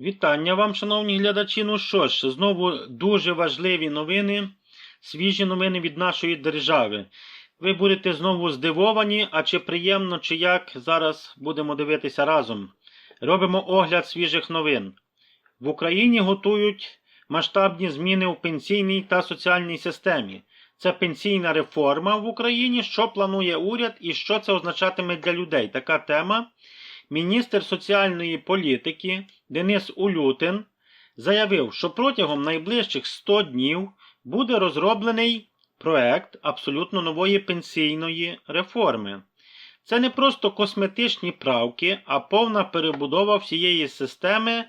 Вітання вам, шановні глядачі. Ну що ж, знову дуже важливі новини, свіжі новини від нашої держави. Ви будете знову здивовані, а чи приємно, чи як, зараз будемо дивитися разом. Робимо огляд свіжих новин. В Україні готують масштабні зміни у пенсійній та соціальній системі. Це пенсійна реформа в Україні, що планує уряд і що це означатиме для людей. Така тема. Міністр соціальної політики Денис Улютин заявив, що протягом найближчих 100 днів буде розроблений проект абсолютно нової пенсійної реформи. Це не просто косметичні правки, а повна перебудова всієї системи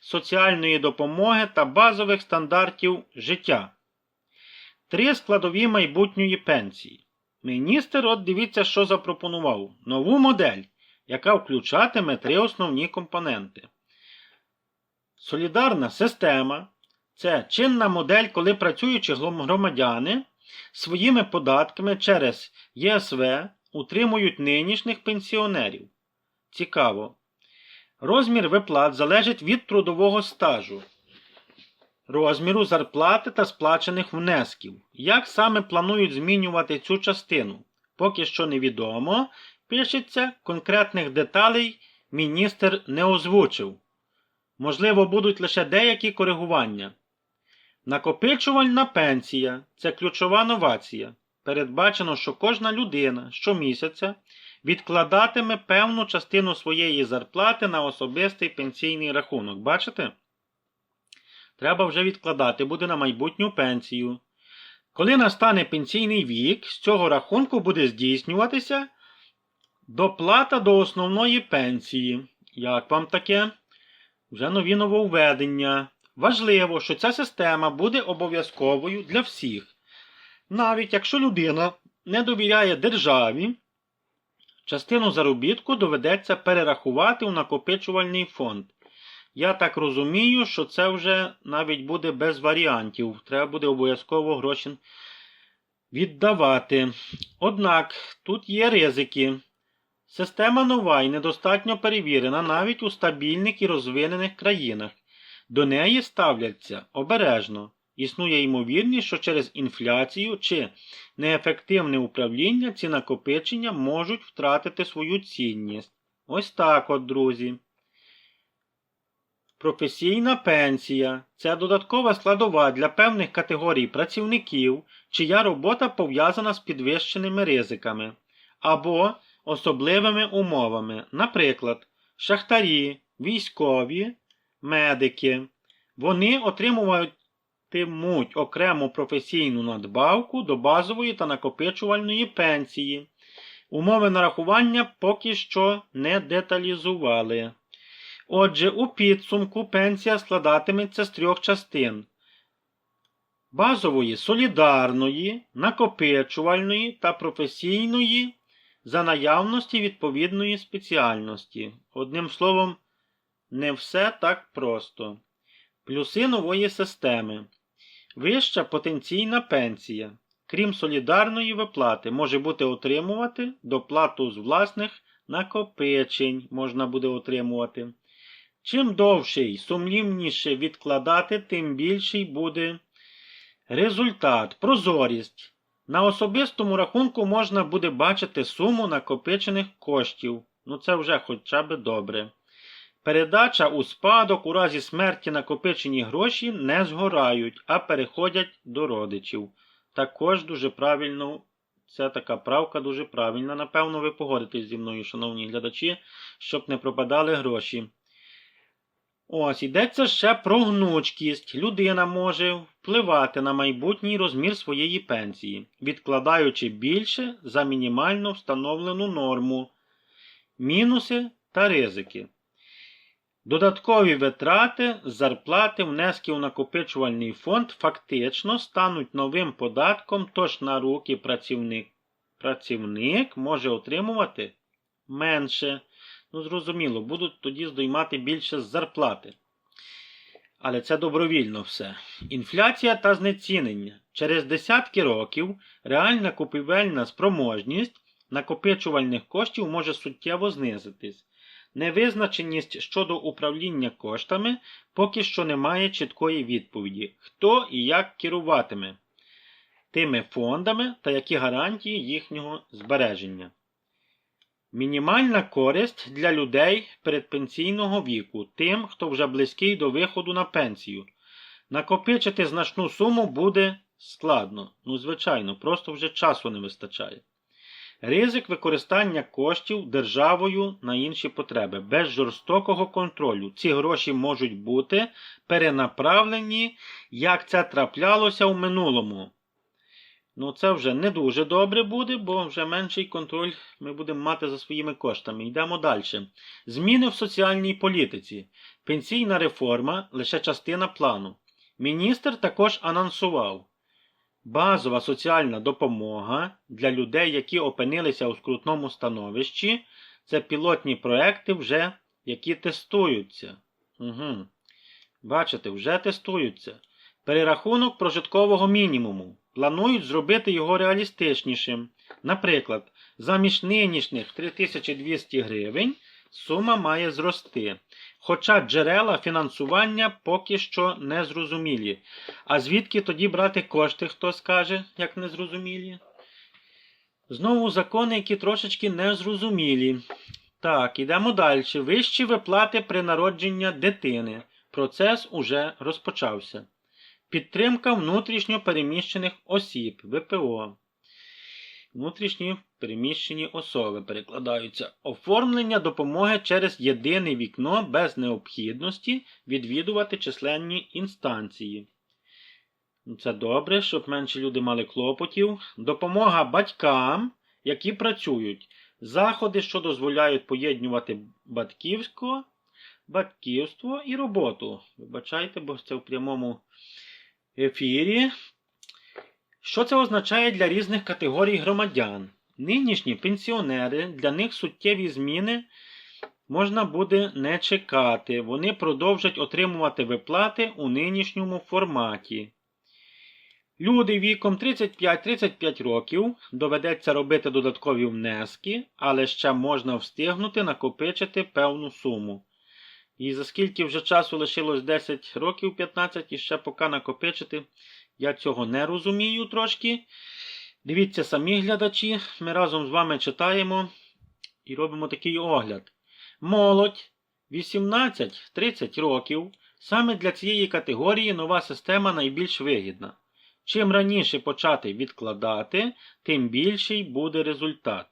соціальної допомоги та базових стандартів життя. Три складові майбутньої пенсії. Міністр, от дивіться, що запропонував: нову модель яка включатиме три основні компоненти. Солідарна система це чинна модель, коли працюючі громадяни своїми податками через ЄСВ утримують нинішніх пенсіонерів. Цікаво. Розмір виплат залежить від трудового стажу, розміру зарплати та сплачених внесків. Як саме планують змінювати цю частину? Поки що невідомо, пишеться, конкретних деталей міністр не озвучив. Можливо, будуть лише деякі коригування. Накопичувальна пенсія це ключова новація. Передбачено, що кожна людина щомісяця відкладатиме певну частину своєї зарплати на особистий пенсійний рахунок. Бачите? Треба вже відкладати буде на майбутню пенсію. Коли настане пенсійний вік, з цього рахунку буде здійснюватися Доплата до основної пенсії. Як вам таке? Вже нові нововведення. Важливо, що ця система буде обов'язковою для всіх. Навіть якщо людина не довіряє державі, частину заробітку доведеться перерахувати у накопичувальний фонд. Я так розумію, що це вже навіть буде без варіантів. Треба буде обов'язково гроші віддавати. Однак тут є ризики. Система нова і недостатньо перевірена навіть у стабільних і розвинених країнах. До неї ставляться обережно. Існує ймовірність, що через інфляцію чи неефективне управління ці накопичення можуть втратити свою цінність. Ось так от, друзі. Професійна пенсія це додаткова складова для певних категорій працівників, чия робота пов'язана з підвищеними ризиками. Або особливими умовами, наприклад, шахтарі, військові, медики. Вони отримуватимуть окрему професійну надбавку до базової та накопичувальної пенсії. Умови нарахування поки що не деталізували. Отже, у підсумку пенсія складатиметься з трьох частин. Базової солідарної, накопичувальної та професійної за наявності відповідної спеціальності. Одним словом, не все так просто. Плюси нової системи. Вища потенційна пенсія. Крім солідарної виплати, може бути отримувати доплату з власних накопичень можна буде отримувати. Чим довше й сумнівніше відкладати, тим більший буде результат, прозорість. На особистому рахунку можна буде бачити суму накопичених коштів. Ну це вже хоча б добре. Передача у спадок у разі смерті накопичені гроші не згорають, а переходять до родичів. Також дуже правильно, це така правка дуже правильна. Напевно, ви погодитесь зі мною, шановні глядачі, щоб не пропадали гроші. Ось, йдеться ще про гнучкість. Людина може впливати на майбутній розмір своєї пенсії, відкладаючи більше за мінімально встановлену норму, мінуси та ризики. Додаткові витрати, зарплати, внески у накопичувальний фонд фактично стануть новим податком, тож на руки працівник, працівник може отримувати менше. Ну, зрозуміло, будуть тоді здоймати більше з зарплати. Але це добровільно все. Інфляція та знецінення. Через десятки років реальна купівельна спроможність накопичувальних коштів може суттєво знизитись. Невизначеність щодо управління коштами поки що немає чіткої відповіді, хто і як керуватиме тими фондами та які гарантії їхнього збереження. Мінімальна користь для людей передпенсійного віку, тим, хто вже близький до виходу на пенсію. Накопичити значну суму буде складно. Ну, звичайно, просто вже часу не вистачає. Ризик використання коштів державою на інші потреби. Без жорстокого контролю. Ці гроші можуть бути перенаправлені, як це траплялося в минулому. Ну, це вже не дуже добре буде, бо вже менший контроль ми будемо мати за своїми коштами. Йдемо далі. Зміни в соціальній політиці. Пенсійна реформа лише частина плану. Міністр також анонсував. Базова соціальна допомога для людей, які опинилися у скрутному становищі, це пілотні проекти, вже які тестуються. Угу. Бачите, вже тестуються. Перерахунок прожиткового мінімуму. Планують зробити його реалістичнішим. Наприклад, замість нинішніх 3200 гривень сума має зрости. Хоча джерела фінансування поки що не зрозумілі. А звідки тоді брати кошти, хто скаже, як незрозумілі? Знову закони, які трошечки незрозумілі. Так, ідемо далі. Вищі виплати при народженні дитини. Процес уже розпочався. Підтримка внутрішньо переміщених осіб ВПО. Внутрішні переміщені особи перекладаються. Оформлення допомоги через єдине вікно без необхідності відвідувати численні інстанції. Ну, Це добре, щоб менше люди мали клопотів. Допомога батькам, які працюють. Заходи, що дозволяють поєднувати батьківсько, батьківство і роботу. Вибачайте, бо це в прямому ефірі. Що це означає для різних категорій громадян? Нинішні пенсіонери, для них суттєві зміни можна буде не чекати. Вони продовжать отримувати виплати у нинішньому форматі. Люди віком 35-35 років доведеться робити додаткові внески, але ще можна встигнути накопичити певну суму. І за скільки вже часу лишилось 10 років, 15 і ще поки накопичити, я цього не розумію трошки. Дивіться самі глядачі, ми разом з вами читаємо і робимо такий огляд. Молодь 18-30 років. Саме для цієї категорії нова система найбільш вигідна. Чим раніше почати відкладати, тим більший буде результат.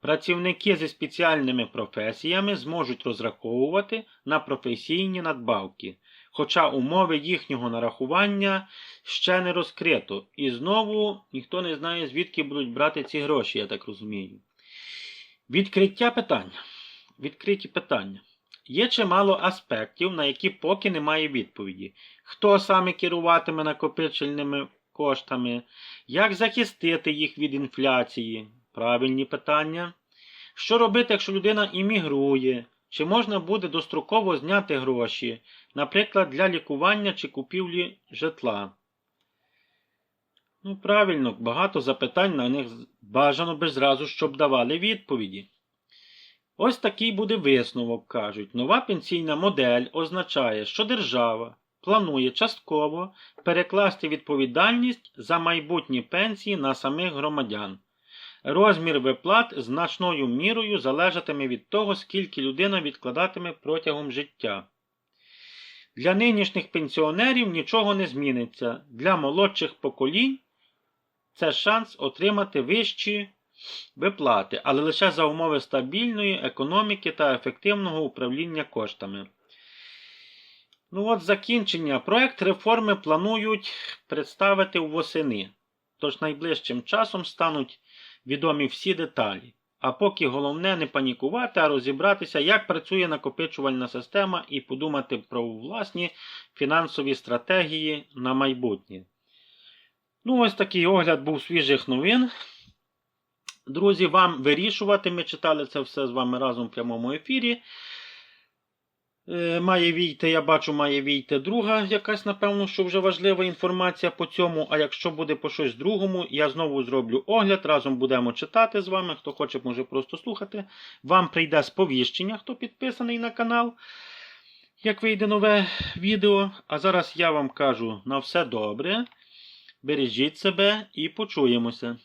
Працівники зі спеціальними професіями зможуть розраховувати на професійні надбавки, хоча умови їхнього нарахування ще не розкрито. І знову ніхто не знає, звідки будуть брати ці гроші, я так розумію. Відкриття питання. Відкриті питання. Є чимало аспектів, на які поки немає відповіді. Хто саме керуватиме накопичельними коштами, як захистити їх від інфляції? Правильні питання. Що робити, якщо людина іммігрує? Чи можна буде достроково зняти гроші, наприклад, для лікування чи купівлі житла? Ну, правильно, багато запитань на них бажано би зразу, щоб давали відповіді. Ось такий буде висновок, кажуть. Нова пенсійна модель означає, що держава планує частково перекласти відповідальність за майбутні пенсії на самих громадян. Розмір виплат значною мірою залежатиме від того, скільки людина відкладатиме протягом життя. Для нинішніх пенсіонерів нічого не зміниться. Для молодших поколінь це шанс отримати вищі виплати, але лише за умови стабільної економіки та ефективного управління коштами. Ну от закінчення. Проект реформи планують представити восени. Тож найближчим часом стануть відомі всі деталі. А поки головне не панікувати, а розібратися, як працює накопичувальна система і подумати про власні фінансові стратегії на майбутнє. Ну, ось такий огляд був свіжих новин. Друзі, вам вирішувати. Ми читали це все з вами разом в прямому ефірі. Е, Має війти, я бачу, має війти друга якась, напевно, що вже важлива інформація по цьому. А якщо буде по щось другому, я знову зроблю огляд, разом будемо читати з вами. Хто хоче, може просто слухати. Вам прийде сповіщення, хто підписаний на канал, як вийде нове відео. А зараз я вам кажу на все добре. Бережіть себе і почуємося.